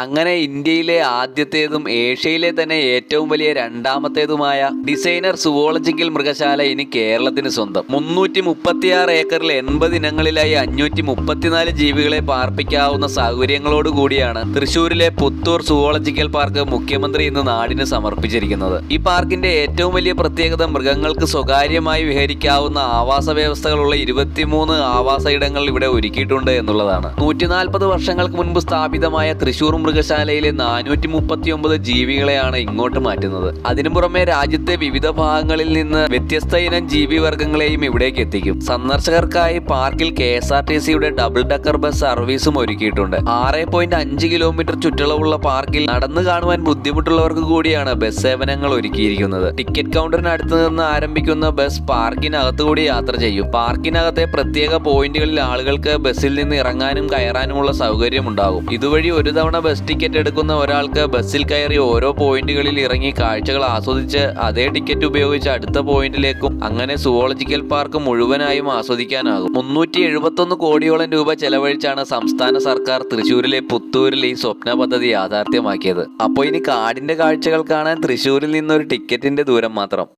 അങ്ങനെ ഇന്ത്യയിലെ ആദ്യത്തേതും ഏഷ്യയിലെ തന്നെ ഏറ്റവും വലിയ രണ്ടാമത്തേതുമായ ഡിസൈനർ സുവോളജിക്കൽ മൃഗശാല ഇനി കേരളത്തിന് സ്വന്തം. മുന്നൂറ്റി മുപ്പത്തിയാറ് ഏക്കറിൽ എൺപത് ഇനങ്ങളിലായി അഞ്ഞൂറ്റി മുപ്പത്തിനാല് ജീവികളെ പാർപ്പിക്കാവുന്ന സൗകര്യങ്ങളോട് കൂടിയാണ് തൃശൂരിലെ പുത്തൂർ സുവോളജിക്കൽ പാർക്ക് മുഖ്യമന്ത്രി ഇന്ന് നാടിന് സമർപ്പിച്ചിരിക്കുന്നത്. ഈ പാർക്കിന്റെ ഏറ്റവും വലിയ പ്രത്യേകത മൃഗങ്ങൾക്ക് സ്വകാര്യമായി വിഹരിക്കാവുന്ന ആവാസ വ്യവസ്ഥകളുള്ള ഇരുപത്തിമൂന്ന് ആവാസ ഇടങ്ങൾ ഇവിടെ ഒരുക്കിയിട്ടുണ്ട് എന്നുള്ളതാണ്. നൂറ്റി നാൽപ്പത് വർഷങ്ങൾക്ക് മുൻപ് സ്ഥാപിതമായ തൃശൂർ മൃഗശാലയിലെ നാനൂറ്റി മുപ്പത്തി ഒമ്പത് ജീവികളെയാണ് ഇങ്ങോട്ട് മാറ്റുന്നത്. അതിനു പുറമെ രാജ്യത്തെ വിവിധ ഭാഗങ്ങളിൽ നിന്ന് വ്യത്യസ്ത ഇനം ജീവിവർഗങ്ങളെയും ഇവിടേക്ക് എത്തിക്കും. സന്ദർശകർക്കായി പാർക്കിൽ കെ എസ് ആർ ടി സിയുടെ ഡബിൾ ഡക്കർ ബസ് സർവീസും ഒരുക്കിയിട്ടുണ്ട്. ആറ് പോയിന്റ് അഞ്ച് കിലോമീറ്റർ ചുറ്റളവുള്ള പാർക്കിൽ നടന്നു കാണുവാൻ ബുദ്ധിമുട്ടുള്ളവർക്ക് കൂടിയാണ് ബസ് സേവനങ്ങൾ ഒരുക്കിയിരിക്കുന്നത്. ടിക്കറ്റ് കൗണ്ടറിനടുത്ത് നിന്ന് ആരംഭിക്കുന്ന ബസ് പാർക്കിനകത്ത് കൂടി യാത്ര ചെയ്യും. പാർക്കിനകത്തെ പ്രത്യേക പോയിന്റുകളിൽ ആളുകൾക്ക് ബസ്സിൽ നിന്ന് ഇറങ്ങാനും കയറാനുമുള്ള സൗകര്യമുണ്ടാകും. ഇതുവഴി ഒരു തവണ ബസ് ടിക്കറ്റ് എടുക്കുന്ന ഒരാൾക്ക് ബസ്സിൽ കയറി ഓരോ പോയിന്റുകളിൽ ഇറങ്ങി കാഴ്ചകൾ ആസ്വദിച്ച് അതേ ടിക്കറ്റ് ഉപയോഗിച്ച് അടുത്ത പോയിന്റിലേക്കും അങ്ങനെ സുവോളജിക്കൽ പാർക്ക് മുഴുവനായും ആസ്വദിക്കാനാകും. മുന്നൂറ്റി കോടിയോളം രൂപ ചെലവഴിച്ചാണ് സംസ്ഥാന സർക്കാർ തൃശ്ശൂരിലെ പുത്തൂരിൽ ഈ സ്വപ്ന പദ്ധതി യാഥാർത്ഥ്യമാക്കിയത്. അപ്പോൾ ഇനി കാടിന്റെ കാഴ്ചകൾ കാണാൻ തൃശ്ശൂരിൽ നിന്നൊരു ടിക്കറ്റിന്റെ ദൂരം മാത്രം.